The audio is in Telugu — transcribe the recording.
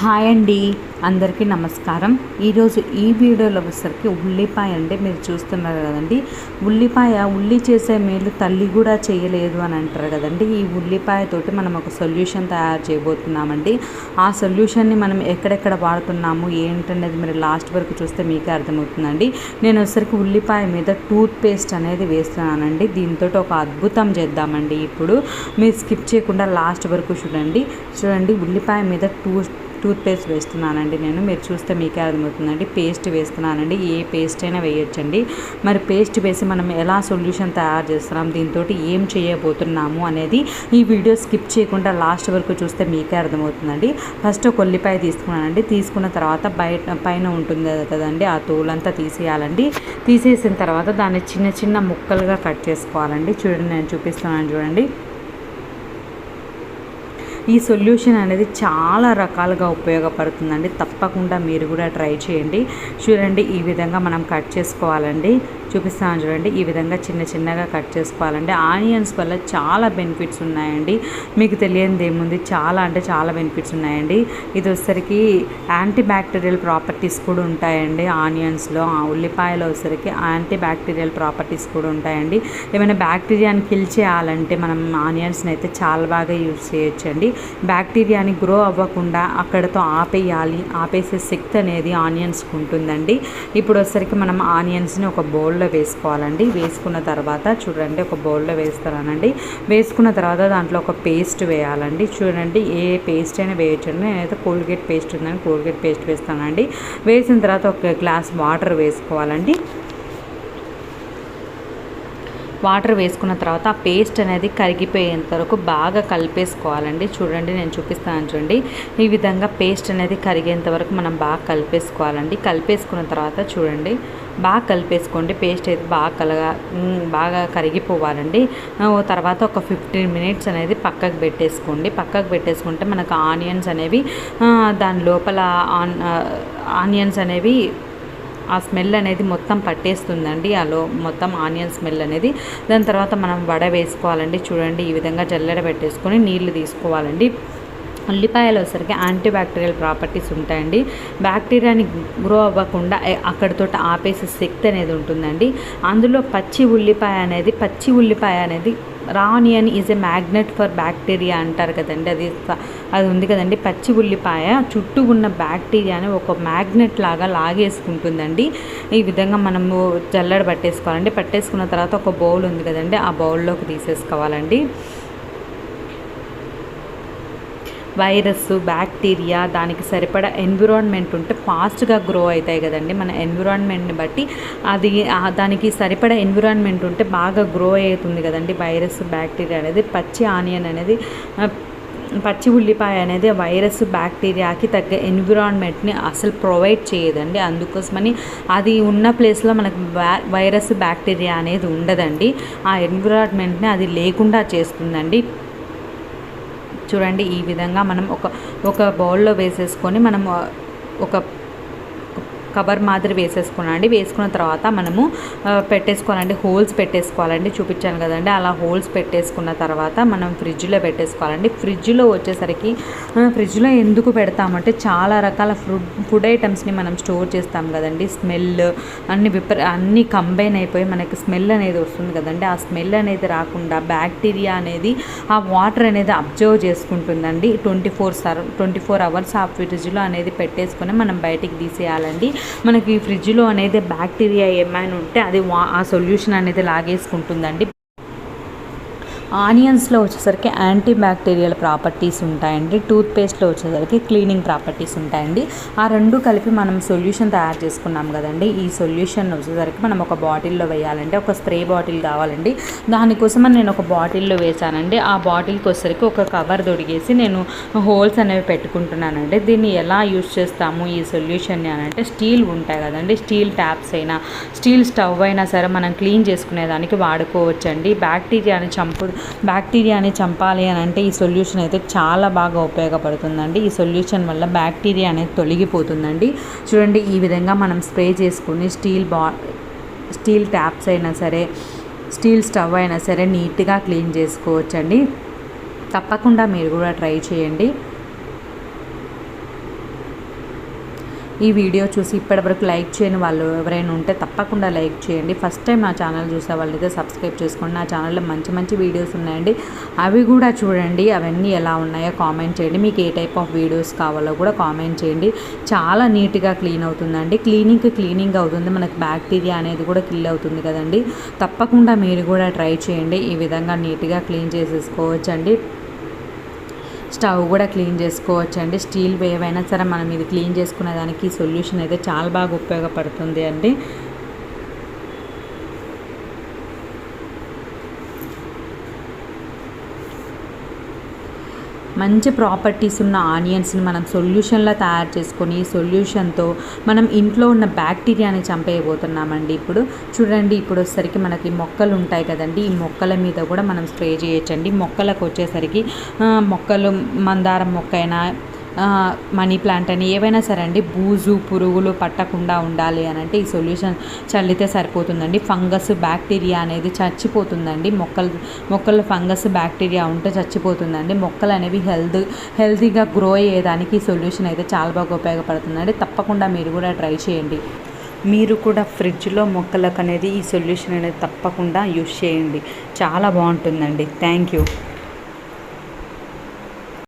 హాయ్ అండి. అందరికీ నమస్కారం. ఈరోజు ఈ వీడియోలో వచ్చేసరికి ఉల్లిపాయ అంటే మీరు చూస్తున్నారు కదండి. ఉల్లిపాయ ఉల్లి చేసే మేలు తల్లి కూడా చేయలేదు అని అంటారు కదండి. ఈ ఉల్లిపాయతోటి మనం ఒక సొల్యూషన్ తయారు చేయబోతున్నామండి. ఆ సొల్యూషన్ని మనం ఎక్కడెక్కడ వాడుతున్నాము ఏంటనేది మీరు లాస్ట్ వరకు చూస్తే మీకే అర్థమవుతుందండి. నేను వచ్చేసరికి ఉల్లిపాయ మీద టూత్ పేస్ట్ అనేది వేస్తున్నానండి. దీంతో ఒక అద్భుతం చేద్దామండి ఇప్పుడు. మీరు స్కిప్ చేయకుండా లాస్ట్ వరకు చూడండి. చూడండి ఉల్లిపాయ మీద టూత్ పేస్ట్ వేస్తున్నానండి నేను. మీరు చూస్తే మీకే అర్థమవుతుందండి. పేస్ట్ వేస్తున్నానండి. ఏ పేస్ట్ అయినా వేయొచ్చండి. మరి పేస్ట్ వేసి మనం ఎలా సొల్యూషన్ తయారు చేస్తున్నాం? దీంతో ఏం చేయబోతున్నాము అనేది ఈ వీడియో స్కిప్ చేయకుండా లాస్ట్ వరకు చూస్తే మీకే అర్థమవుతుందండి. ఫస్ట్ ఒక ఉల్లిపాయ తీసుకున్నానండి. తీసుకున్న తర్వాత బయట పైన ఉంటుంది కదండి ఆ తోలంతా తీసేయాలండి. తీసేసిన తర్వాత దాన్ని చిన్న చిన్న ముక్కలుగా కట్ చేసుకోవాలండి. చూడండి నేను చూపిస్తున్నాను చూడండి. ఈ సొల్యూషన్ అనేది చాలా రకాలుగా ఉపయోగపడుతుందండి. తప్పకుండా మీరు కూడా ట్రై చేయండి. చూడండి ఈ విధంగా మనం కట్ చేసుకోవాలండి. చూపిస్తాను చూడండి ఈ విధంగా చిన్న చిన్నగా కట్ చేసుకోవాలండి. ఆనియన్స్ వల్ల చాలా బెనిఫిట్స్ ఉన్నాయండి. మీకు తెలియనిది ఏముంది? చాలా అంటే చాలా బెనిఫిట్స్ ఉన్నాయండి. ఇది వచ్చేసరికి యాంటీ బ్యాక్టీరియల్ ప్రాపర్టీస్ కూడా ఉంటాయండి ఆనియన్స్లో. ఆ ఉల్లిపాయలో వచ్చేసరికి యాంటీ బ్యాక్టీరియల్ ప్రాపర్టీస్ కూడా ఉంటాయండి. ఏమైనా బ్యాక్టీరియాని కిల్ చేయాలంటే మనం ఆనియన్స్ని అయితే చాలా బాగా యూజ్ చేయొచ్చండి. బ్యాక్టీరియాని గ్రో అవ్వకుండా అక్కడతో ఆపేయాలి ఆపేసే శక్తి అనేది ఆనియన్స్కి ఉంటుందండి. ఇప్పుడు వచ్చేసరికి మనం ఆనియన్స్ని ఒక బౌల్లో వేసుకోవాలండి. వేసుకున్న తర్వాత చూడండి ఒక బౌల్లో వేస్తానండి వేసుకున్న తర్వాత దాంట్లో ఒక పేస్ట్ వేయాలండి. చూడండి ఏ పేస్ట్ అయినా వేయచ్చండి. నేనైతే కోల్గేట్ పేస్ట్ ఉందని కోల్గేట్ పేస్ట్ వేస్తానండి. వేసిన తర్వాత ఒక గ్లాస్ వాటర్ వేసుకోవాలండి. వాటర్ వేసుకున్న తర్వాత ఆ పేస్ట్ అనేది కరిగిపోయేంత వరకు బాగా కలిపేసుకోవాలండి. చూడండి నేను చూపిస్తాను చూడండి. ఈ విధంగా పేస్ట్ అనేది కరిగేంత వరకు మనం బాగా కలిపేసుకోవాలండి. కలిపేసుకున్న తర్వాత చూడండి బాగా కలిపేసుకోండి. పేస్ట్ అయితే బాగా కలగా బాగా కరిగిపోవాలండి. తర్వాత ఒక ఫిఫ్టీన్ మినిట్స్ అనేది పక్కకు పెట్టేసుకోండి. పక్కకు పెట్టేసుకుంటే మనకు ఆనియన్స్ అనేవి దాని లోపల ఆన్ ఆనియన్స్ అనేవి ఆ స్మెల్ అనేది మొత్తం పట్టేస్తుందండి. అలో మొత్తం ఆనియన్ స్మెల్ అనేది. దాని తర్వాత మనం వడ వేసుకోవాలండి. చూడండి ఈ విధంగా జల్లెడ పెట్టేసుకొని నీళ్ళు తీసుకోవాలండి. ఉల్లిపాయలు వచ్చరికి యాంటీ బ్యాక్టీరియల్ ప్రాపర్టీస్ ఉంటాయండి. బ్యాక్టీరియాని గ్రో అవ్వకుండా అక్కడితో ఆపేసే శక్తి అనేది ఉంటుందండి. అందులో పచ్చి ఉల్లిపాయ అనేది పచ్చి ఉల్లిపాయ అనేది raw onion is a magnet for bacteria అంటారు కదండి. అది అది ఉంది కదండి. పచ్చి ఉల్లిపాయ చుట్టూ ఉన్న బ్యాక్టీరియాని ఒక మ్యాగ్నెట్ లాగా లాగేసుకుంటుందండి. ఈ విధంగా మనము జల్లడ పట్టేసుకోవాలండి. పట్టేసుకున్న తర్వాత ఒక బౌల్ ఉంది కదండి. ఆ బౌల్లోకి తీసేసుకోవాలండి. వైరస్ బ్యాక్టీరియా దానికి సరిపడా ఎన్విరాన్మెంట్ ఉంటే ఫాస్ట్గా గ్రో అవుతాయి కదండి. మన ఎన్విరాన్మెంట్ని బట్టి అది దానికి సరిపడా ఎన్విరాన్మెంట్ ఉంటే బాగా గ్రో అవుతుంది కదండి. వైరస్ బ్యాక్టీరియా అనేది పచ్చి ఆనియన్ అనేది పచ్చి ఉల్లిపాయ అనేది వైరస్ బ్యాక్టీరియాకి తగ్గ ఎన్విరాన్మెంట్ని అసలు ప్రొవైడ్ చేయదండి. అందుకోసమని అది ఉన్న ప్లేస్లో మనకు వైరస్ బ్యాక్టీరియా అనేది ఉండదండి. ఆ ఎన్విరాన్మెంట్ని అది లేకుండా చేస్తుందండి. చూడండి ఈ విధంగా మనం ఒక ఒక బౌల్లో వేసేసుకొని మనం ఒక కవర్ మాదిరి వేసేసుకోనండి. వేసుకున్న తర్వాత మనము పెట్టేసుకోవాలండి. హోల్స్ పెట్టేసుకోవాలండి. చూపించాను కదండి. అలా హోల్స్ పెట్టేసుకున్న తర్వాత మనం ఫ్రిడ్జ్లో పెట్టేసుకోవాలండి. ఫ్రిడ్జ్లో వచ్చేసరికి ఫ్రిడ్జ్లో ఎందుకు పెడతామంటే చాలా రకాల ఫుడ్ ఫుడ్ ఐటమ్స్ని మనం స్టోర్ చేస్తాం కదండి. స్మెల్ అన్ని విపర అన్ని కంబైన్ అయిపోయి మనకి స్మెల్ అనేది వస్తుంది కదండి. ఆ స్మెల్ అనేది రాకుండా బ్యాక్టీరియా అనేది ఆ వాటర్ అనేది observe చేసుకుంటుందండి. Twenty four sir twenty four hours ఆ ఫ్రిడ్జ్లో అనేది పెట్టేసుకొని మనం బయటికి తీసేయాలండి. మనకి ఫ్రిడ్జ్లో అనేది బ్యాక్టీరియా ఏమైనా ఉంటే అది ఆ సొల్యూషన్ అనేది లాగేసుకుంటుందండి. ఆనియన్స్లో వచ్చేసరికి యాంటీ బ్యాక్టీరియల్ ప్రాపర్టీస్ ఉంటాయండి. టూత్పేస్ట్లో వచ్చేసరికి క్లీనింగ్ ప్రాపర్టీస్ ఉంటాయండి. ఆ రెండు కలిపి మనం సొల్యూషన్ తయారు చేసుకున్నాం కదండి. ఈ సొల్యూషన్ వచ్చేసరికి మనం ఒక బాటిల్లో వేయాలంటే ఒక స్ప్రే బాటిల్ కావాలండి. దానికోసం నేను ఒక బాటిల్లో వేసానండి ఆ బాటిల్కి వచ్చేసరికి ఒక కవర్ దొడిగేసి నేను హోల్స్ అనేవి పెట్టుకుంటున్నానండి. దీన్ని ఎలా యూజ్ చేస్తాము ఈ సొల్యూషన్ని అని అంటే స్టీల్ ఉంటాయి కదండి. స్టీల్ ట్యాప్స్ అయినా స్టీల్ స్టవ్ అయినా సరే మనం క్లీన్ చేసుకునేదానికి వాడుకోవచ్చండి. బ్యాక్టీరియాని చంపు బ్యాక్టీరియాని చంపాలి అని అంటే ఈ సొల్యూషన్ అయితే చాలా బాగా ఉపయోగపడుతుందండి. ఈ సొల్యూషన్ వల్ల బ్యాక్టీరియా అనేది తొలగిపోతుందండి. చూడండి ఈ విధంగా మనం స్ప్రే చేసుకుని స్టీల్ బా స్టీల్ ట్యాప్స్ అయినా సరే స్టీల్ స్టవ్ అయినా సరే నీట్గా క్లీన్ చేసుకోవచ్చండి. తప్పకుండా మీరు కూడా ట్రై చేయండి. ఈ వీడియో చూసి ఇప్పటివరకు లైక్ చేయని వాళ్ళు ఎవరైనా ఉంటే తప్పకుండా లైక్ చేయండి. ఫస్ట్ టైం నా ఛానల్ చూసే వాళ్ళైతే సబ్స్క్రైబ్ చేసుకోండి. నా ఛానల్లో మంచి మంచి వీడియోస్ ఉన్నాయండి. అవి కూడా చూడండి. అవన్నీ ఎలా ఉన్నాయో కామెంట్ చేయండి. మీకు ఏ టైప్ ఆఫ్ వీడియోస్ కావాలో కూడా కామెంట్ చేయండి. చాలా నీట్గా క్లీన్ అవుతుందండి. క్లీనింగ్ క్లీనింగ్ అవుతుంది. మనకు బ్యాక్టీరియా అనేది కూడా కిల్ అవుతుంది కదండి. తప్పకుండా మీరు కూడా ట్రై చేయండి. ఈ విధంగా నీట్గా క్లీన్ చేసేసుకోవచ్చండి. స్టవ్ కూడా క్లీన్ చేసుకోవచ్చు అండి స్టీల్ ఏవైనా సరే మనం ఇది క్లీన్ చేసుకునే దానికి సొల్యూషన్ అయితే చాలా బాగా ఉపయోగపడుతుంది అండి. మంచి ప్రాపర్టీస్ ఉన్న ఆనియన్స్ని మనం సొల్యూషన్లా తయారు చేసుకొని సొల్యూషన్తో మనం ఇంట్లో ఉన్న బ్యాక్టీరియాని చంపేయబోతున్నామండి ఇప్పుడు. చూడండి ఇప్పుడు వచ్చేసరికి మనకి మొక్కలు ఉంటాయి కదండి. ఈ మొక్కల మీద కూడా మనం స్ప్రే చేయొచ్చండి. మొక్కలకు వచ్చేసరికి మొక్కలు మందారం మొక్క అయినా మనీ ప్లాంట్ అని ఏవైనా సరే అండి బూజు పురుగులు పట్టకుండా ఉండాలి అని అంటే ఈ సొల్యూషన్ చల్లితే సరిపోతుందండి. ఫంగస్ బ్యాక్టీరియా అనేది చచ్చిపోతుందండి. మొక్కలు మొక్కల్లో ఫంగస్ బ్యాక్టీరియా ఉంటే చచ్చిపోతుందండి. మొక్కలు అనేవి హెల్త్ హెల్తీగా గ్రో అయ్యేదానికి ఈ సొల్యూషన్ అయితే చాలా బాగా ఉపయోగపడుతుందండి. తప్పకుండా మీరు కూడా ట్రై చేయండి. మీరు కూడా ఫ్రిడ్జ్లో మొక్కలకు అనేది ఈ సొల్యూషన్ అనేది తప్పకుండా యూస్ చేయండి. చాలా బాగుంటుందండి. Thank you.